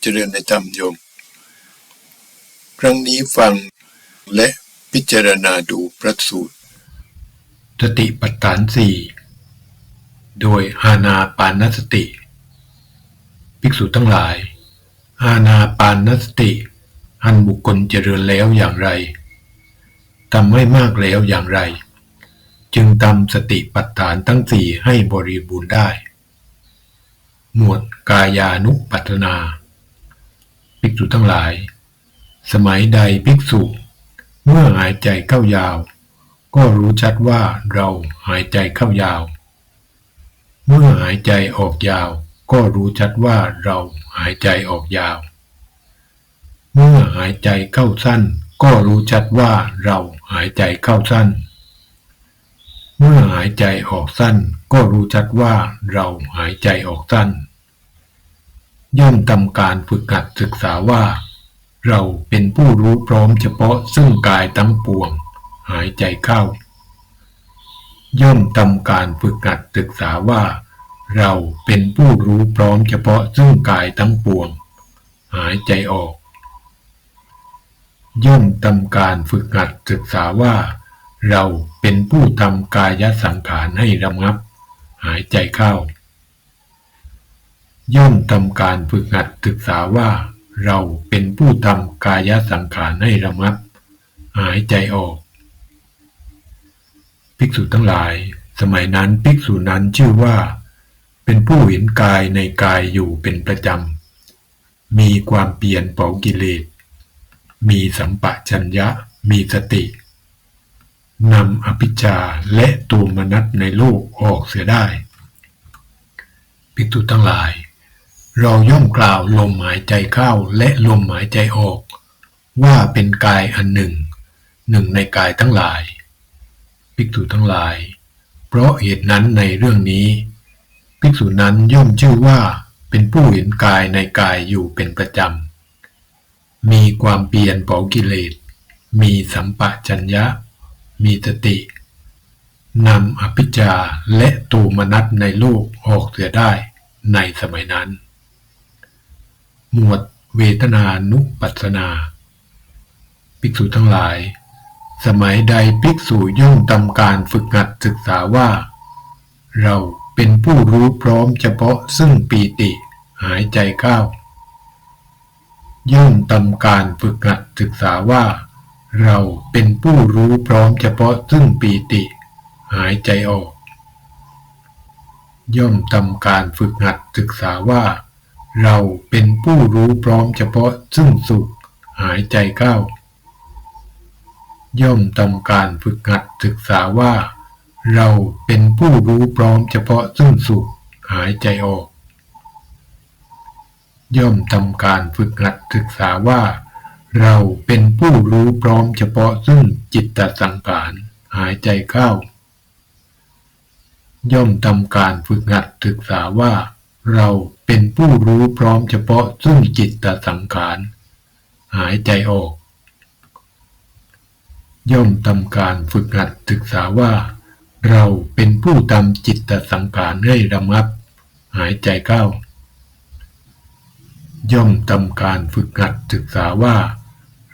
เจริญในธรรมโยม ครั้งนี้ฟังและพิจารณาดูพระสูตรสติปัฏฐานสี่โดยอาณาปานสติ ภิกษุทั้งหลายอาณาปานสติอันบุคคลเจริญแล้วอย่างไรทำให้มากแล้วอย่างไร จึงทำสติปัฏฐานทั้งสี่ให้บริบูรณ์ได้ หมวดกายานุปัฏนา ภิกษุทั้งหลาย สมัยใดภิกษุ เมื่อหายใจเข้ายาว ก็รู้ชัดว่าเราหายใจเข้ายาว เมื่อหายใจออกยาว ก็รู้ชัดว่าเราหายใจออกยาว เมื่อหายใจเข้าสั้น ก็รู้ชัดว่าเราหายใจเข้าสั้น เมื่อหายใจออกสั้น ก็รู้ชัดว่าเราหายใจออกสั้น ย่อมทำการฝึกหัดศึกษาว่า เราเป็นผู้รู้พร้อมเฉพาะซึ่งกายทั้งปวง หายใจเข้า ย่อมทำการฝึกหัดศึกษาว่า เราเป็นผู้รู้พร้อมเฉพาะซึ่งกายทั้งปวง หายใจออก ย่อมทำการฝึกหัดศึกษาว่า เราเป็นผู้ทำกายสังขารให้ระงับ หายใจเข้า ย่อมทำการฝึกหัดศึกษาว่า เราเป็นผู้ทำกายสังขารให้ระงับ หายใจออก ภิกษุทั้งหลาย สมัยนั้นภิกษุนั้นชื่อว่า เป็นผู้เห็นกายในกายอยู่เป็นประจำ มีความเปลี่ยนเผากิเลส มีสัมปะชัญญะ มีสตินำอภิชาและตัวมนัตในโลกออกเสียได้ภิกษุทั้งหลาย เราย่อมกล่าวลมหายใจเข้าและลมหายใจออก ว่าเป็นกายอันหนึ่ง หนึ่งในกายทั้งหลาย ภิกษุทั้งหลาย เพราะเหตุนั้นในเรื่องนี้ ภิกษุนั้นย่อมชื่อว่าเป็นผู้เห็นกายในกายอยู่เป็นประจำ มีความเปลี่ยนเผากิเลส มีสัมปะชัญญะ มีสติ นำอภิชฌาและตูมนัตในโลกออกเสียได้ในสมัยนั้น หมวดเวทนานุปัสนา ภิกษุทั้งหลาย สมัยใดภิกษุย่อมทำการฝึกหัดศึกษาว่า เราเป็นผู้รู้พร้อมเฉพาะซึ่งปีติหายใจเข้าย่อมทำการฝึกหัดศึกษาว่า เราเป็นผู้รู้พร้อมเฉพาะซึ่งปีติหายใจออก ย่อมทำการฝึกหัดศึกษาว่า เราเป็นผู้รู้พร้อมเฉพาะซึ่งสุขหายใจเข้า ย่อมทำการฝึกหัดศึกษาว่า เราเป็นผู้รู้พร้อมเฉพาะซึ่งสุขหายใจออก ย่อมทำการฝึกหัดศึกษาว่า เราเป็นผู้รู้พร้อมเฉพาะซึ่งจิตตสังขารหายใจเข้า ย่อมทำการฝึกหัดศึกษาว่า เรา เป็นผู้รู้พร้อมเฉพาะซึ่งจิตตสังขาร หายใจออก ย่อมทำการฝึกหัดศึกษาว่า เราเป็นผู้ทำจิตตสังขารให้ระงับ หายใจเข้า ย่อมทำการฝึกหัดศึกษาว่า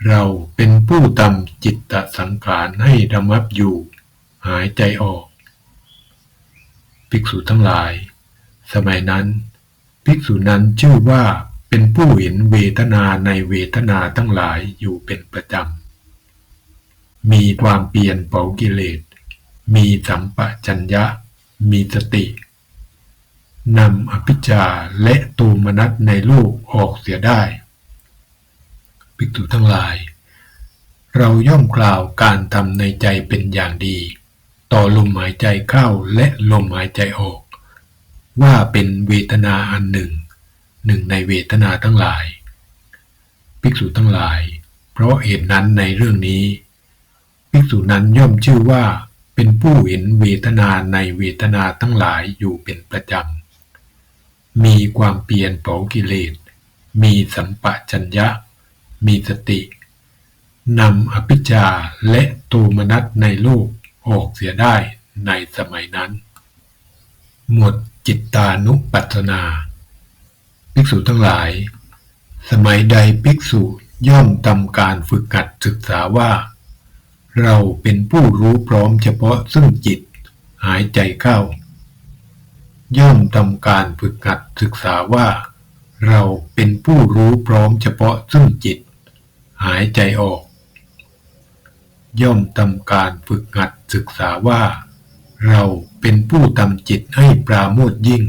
เราเป็นผู้ทำจิตตสังขารให้ระงับอยู่ หายใจออก ภิกษุทั้งหลาย สมัยนั้น ภิกษุนั้นชื่อว่าเป็นผู้เห็นเวทนาในเวทนาทั้งหลายอยู่เป็นประจำ มีความเปลี่ยนเผากิเลส มีสัมปะชัญญะ มีสตินำอภิชาและตูมนัตในโลกออกเสียได้ ภิกษุทั้งหลาย เราย่อมกล่าวการทำในใจเป็นอย่างดี ต่อลมหายใจเข้าและลมหายใจออก ว่าเป็นเวทนาอันหนึ่ง หนึ่งในเวทนาทั้งหลาย ภิกษุทั้งหลาย เพราะเหตุนั้นในเรื่องนี้ ภิกษุนั้นย่อมชื่อว่าเป็นผู้เห็นเวทนาในเวทนาทั้งหลายอยู่เป็นประจำ มีความเปลี่ยนเผากิเลส มีสัมปะชัญญะ มีสตินำอภิชาและโทมนัสในโลกออกเสียได้ในสมัยนั้น หมวด จิตตานุปัสสนา ภิกษุทั้งหลาย สมัยใดภิกษุย่อมทำการฝึกหัดศึกษาว่า เราเป็นผู้รู้พร้อมเฉพาะซึ่งจิตหายใจเข้า ย่อมทำการฝึกหัดศึกษาว่า เราเป็นผู้รู้พร้อมเฉพาะซึ่งจิต หายใจออก ย่อมทำการฝึกหัดศึกษาว่า เราเป็นผู้ทำจิตให้ปราโมทย์ยิ่ง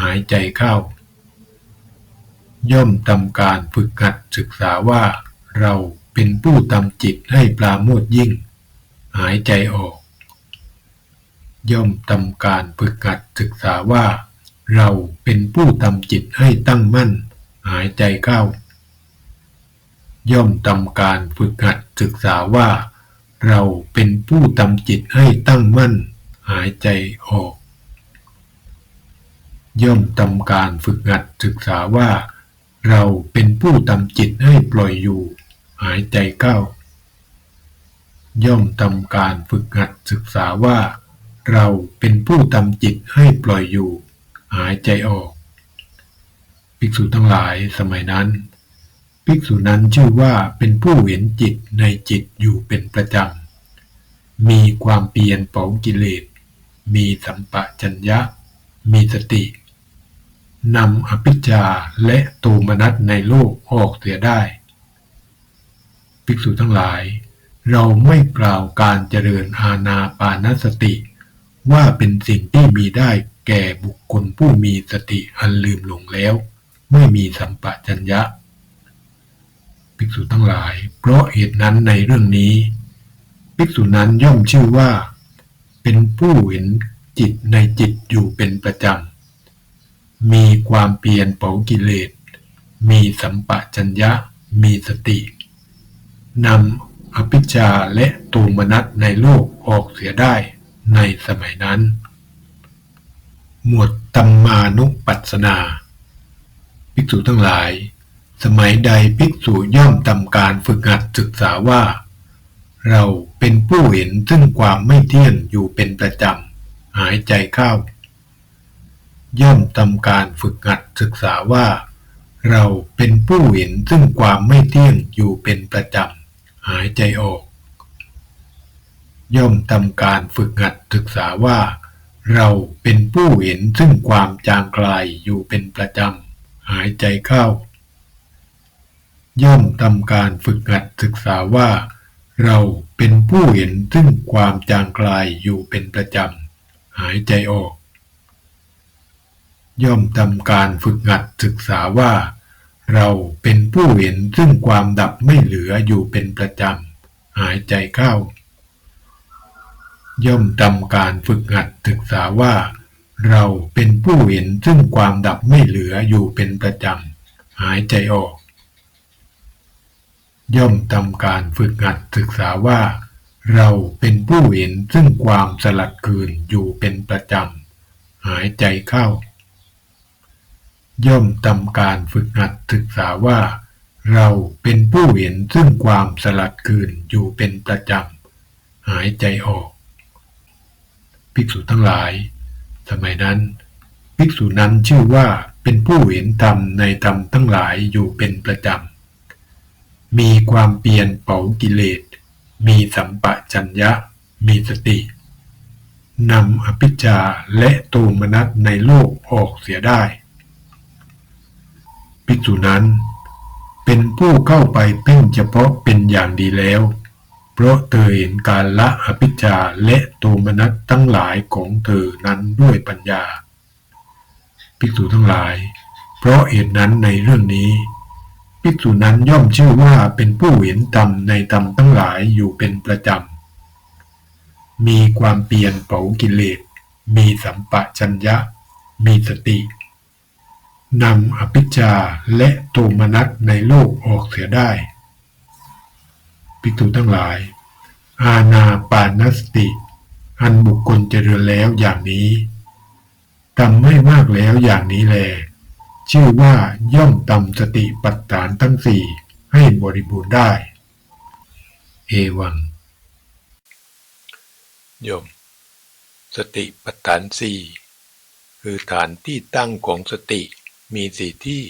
หายใจเข้า ย่อมทำการฝึกหัดศึกษาว่า เราเป็นผู้ทำจิตให้ปราโมทย์ยิ่ง หายใจออก ย่อมทำการฝึกหัดศึกษาว่า เราเป็นผู้ทำจิตให้ตั้งมั่น หายใจเข้า ย่อมทำการฝึกหัดศึกษาว่า เราเป็นผู้ทำจิตให้ตั้งมั่น หายใจออก ย่อมทำการฝึกหัดศึกษาว่า เราเป็นผู้ทำจิตให้ปล่อยอยู่ หายใจเข้า ย่อมทำการฝึกหัดศึกษาว่า เราเป็นผู้ทำจิตให้ปล่อยอยู่ หายใจออกภิกษุทั้งหลายสมัยนั้น ภิกษุนั้นชื่อว่าเป็นผู้เห็นจิตในจิตอยู่เป็นประจำ มีความเพียรเผากิเลส มีสัมปะจัญญะ มีสติ นำอภิชาและโทมนัสในโลกออกเสียได้ ภิกษุทั้งหลาย เราไม่กล่าวการเจริญอาณาปานสติ ว่าเป็นสิ่งที่มีได้แก่บุคคลผู้มีสติอันลืมหลงแล้ว ไม่มีสัมปะจัญญะ ภิกษุทั้งหลาย เพราะเหตุนั้นในเรื่องนี้ ภิกษุนั้นย่อมชื่อว่า เป็นผู้เห็นจิตในจิตอยู่เป็นประจำ มีความเพียรเผากิเลส มีสัมปะจัญญะ มีสติ นำอภิชาและตูมนัสในโลกออกเสียได้ในสมัยนั้น หมวดตัมมานุปัสสนา ภิกษุทั้งหลาย สมัยใดภิกษุย่อมทำการฝึกหัดศึกษาว่า เราเป็นผู้เห็นซึ่งความไม่เที่ยงอยู่เป็นประจำ หายใจเข้า ย่อมทำการฝึกหัดศึกษาว่า เราเป็นผู้เห็นซึ่งความไม่เที่ยงอยู่เป็นประจำ หายใจออก ย่อมทำการฝึกหัดศึกษาว่า เราเป็นผู้เห็นซึ่งความจางคลายอยู่เป็นประจำ หายใจเข้า ย่อมทำการฝึกหัดศึกษาว่า เราเป็นผู้เห็นซึ่งความจางคลายอยู่เป็นประจำ หายใจออก ย่อมทำการฝึกหัดศึกษาว่า เราเป็นผู้เห็นซึ่งความดับไม่เหลืออยู่เป็นประจำ หายใจเข้า ย่อมทำการฝึกหัดศึกษาว่า เราเป็นผู้เห็นซึ่งความดับไม่เหลืออยู่เป็นประจำ หายใจออก ย่อมทำการฝึกหัดศึกษาว่า เราเป็นผู้เห็นซึ่งความสลัดคืนอยู่เป็นประจำหายใจเข้า ย่อมทำการฝึกหัดศึกษาว่า เราเป็นผู้เห็นซึ่งความสลัดคืนอยู่เป็นประจำหายใจออก ภิกษุทั้งหลาย สมัยนั้น ภิกษุนั้นชื่อว่าเป็นผู้เห็นธรรมในธรรมทั้งหลายอยู่เป็นประจำ มีความเปลี่ยนเผากิเลส มีสัมปะจัญญะ มีสติ นำอภิชาและโทมนัสในโลกออกเสียได้ ภิกษุนั้นเป็นผู้เข้าไปเพ่งเฉพาะเป็นอย่างดีแล้ว เพราะเธอเห็นการละอภิชาและโทมนัสทั้งหลายของเธอนั้นด้วยปัญญา ภิกษุทั้งหลาย เพราะเหตุนั้นในเรื่องนี้ ภิกษุนั้นย่อมชื่อว่าเป็นผู้เห็นธรรมในธรรมทั้งหลายอยู่เป็นประจำ มีความเปลี่ยนเผากิเลส มีสัมปะชัญญะ มีสติ นำอภิชาและโทมนัสในโลกออกเสียได้ ภิกษุทั้งหลาย อาณาปานสติ อันบุคคลเจริญแล้วอย่างนี้ทำไม่มากแล้วอย่างนี้แล ชื่อว่าย่อมทำสติปัฏฐานทั้งสี่ให้บริบูรณ์ได้ เอวัง โยม สติปัฏฐานสี่คือฐานที่ตั้งของสติมีสี่ที่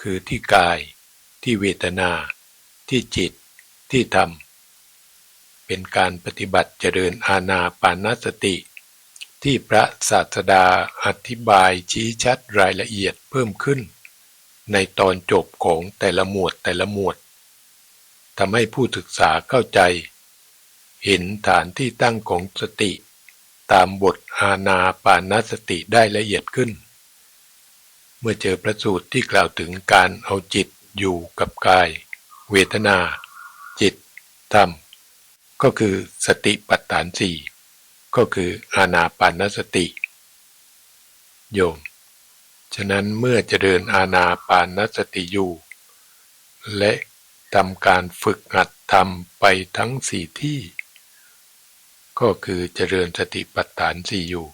คือที่กาย ที่เวทนา ที่จิต ที่ธรรม เป็นการปฏิบัติเจริญอาณาปานสติ ที่พระศาสดาอธิบายชี้ชัดรายละเอียดเพิ่มขึ้น ในตอนจบของแต่ละหมวดแต่ละหมวดทำให้ผู้ศึกษาเข้าใจ เห็นฐานที่ตั้งของสติ ตามบทอาณาปานสติได้ละเอียดขึ้น เมื่อเจอพระสูตรที่กล่าวถึงการเอาจิตอยู่กับกาย เวทนา จิต ธรรม ก็คือสติปัฏฐานสี่ ก็คืออาณาปานสติ โยม ฉะนั้นเมื่อจะเจริญอาณาปานสติอยู่ และทำการฝึกหัดทำไปทั้งสี่ที่ ก็คือเจริญสติปัฏฐานสี่อยู่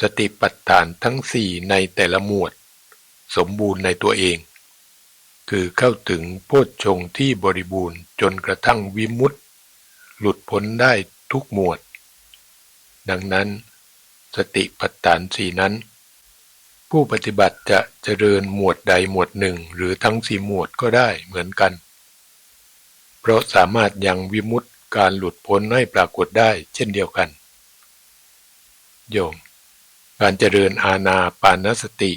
สติปัฏฐานทั้งสี่ในแต่ละหมวด สมบูรณ์ในตัวเอง คือเข้าถึงโพชฌงค์ที่บริบูรณ์จนกระทั่งวิมุตติหลุดพ้นได้ทุกหมวด ดังนั้น สติปัฏฐานสี่นั้น ผู้ปฏิบัติจะเจริญหมวดใดหมวดหนึ่ง หรือทั้งสี่หมวดก็ได้เหมือนกัน เพราะสามารถยังวิมุตติการหลุดพ้นให้ปรากฏได้เช่นเดียวกัน โยม การเจริญอาณาปานสติ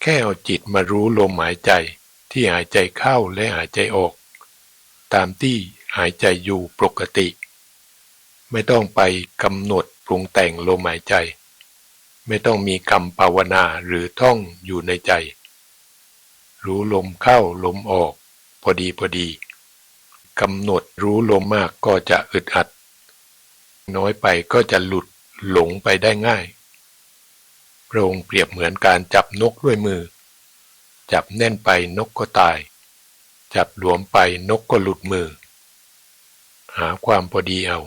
แค่เอาจิตมารู้ลมหายใจที่หายใจเข้าและหายใจออก ตามที่หายใจอยู่ปกติ ไม่ต้องไปกำหนด ปรุงแต่งลมหายใจ ไม่ต้องมีคำภาวนาหรือท่องอยู่ในใจ รู้ลมเข้าลมออก พอดีพอดีกำหนดรู้ลมมากก็จะอึดอัด น้อยไปก็จะหลุดหลงไปได้ง่ายพระองค์เปรียบเหมือนการจับนกด้วยมือ จับแน่นไปนกก็ตาย จับหลวมไปนกก็หลุดมือ หาความพอดีเอา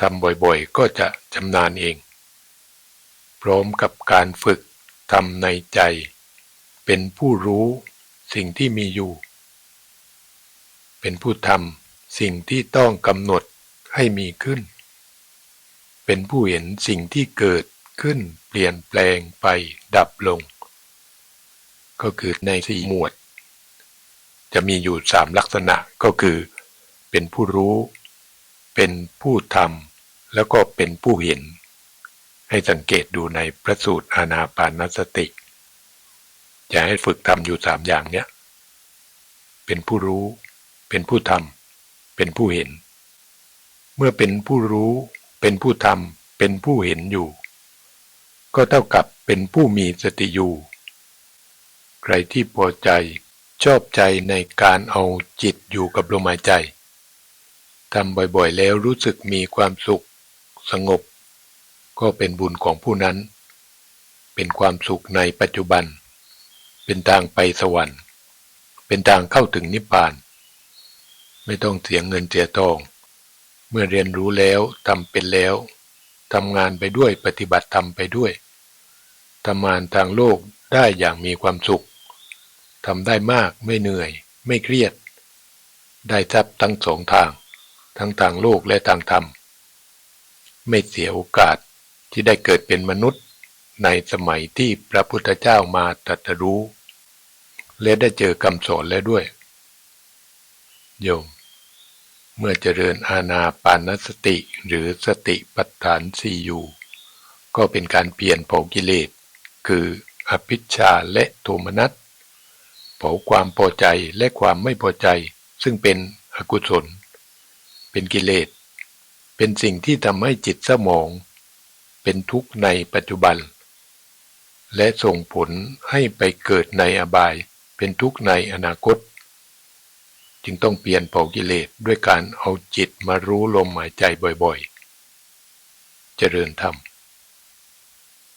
ทำบ่อยๆ ก็จะชำนาญเอง พร้อมกับการฝึกทำในใจ เป็นผู้รู้สิ่งที่มีอยู่ เป็นผู้ทำสิ่งที่ต้องกำหนดให้มีขึ้น เป็นผู้เห็นสิ่งที่เกิดขึ้นเปลี่ยนแปลงไปดับลง ก็คือในสี่หมวด จะมีอยู่สามลักษณะก็คือ เป็นผู้รู้ เป็นผู้ทำแล้วก็เป็นผู้เห็น ให้สังเกตดูในพระสูตรอานาปานสติจะให้ฝึกทำอยู่สามอย่างเนี้ยเป็นผู้รู้ เป็นผู้ทำเป็นผู้เห็น เมื่อเป็นผู้รู้ เป็นผู้ทำเป็นผู้เห็นอยู่ ก็เท่ากับเป็นผู้มีสติอยู่ ใครที่พอใจชอบใจในการเอาจิตอยู่กับลมหายใจ ทำบ่อยๆ แล้วรู้สึกมีความสุข สงบ ก็เป็นบุญของผู้นั้น เป็นความสุขในปัจจุบัน เป็นทางไปสวรรค์ เป็นทางเข้าถึงนิพพาน ไม่ต้องเสียเงินเสียทอง เมื่อเรียนรู้แล้วทำเป็นแล้วทำงานไปด้วยปฏิบัติธรรมไปด้วยทำงานทางโลกได้อย่างมีความสุขทำได้มากไม่เหนื่อย ไม่เครียด ได้ทรัพย์ทั้งสองทาง ทั้งทางโลกและทางธรรม ไม่เสียโอกาสที่ได้เกิดเป็นมนุษย์ในสมัยที่พระพุทธเจ้ามาตรัสรู้ และได้เจอคำสอนแล้วด้วย โยม เมื่อเจริญอาณาปานสติหรือสติปัฏฐานสี่อยู่ ก็เป็นการเปลี่ยนเผากิเลส คืออภิชาและโทมนัสเผาความพอใจและความไม่พอใจ ซึ่งเป็นอกุศล เป็นกิเลส เป็นสิ่งที่ทำให้จิตสมอง เป็นทุกข์ในปัจจุบัน และส่งผลให้ไปเกิดในอบาย เป็นทุกข์ในอนาคต จึงต้องเปลี่ยนเผากิเลสด้วยการเอาจิตมารู้ลมหายใจบ่อยๆ เจริญธรรม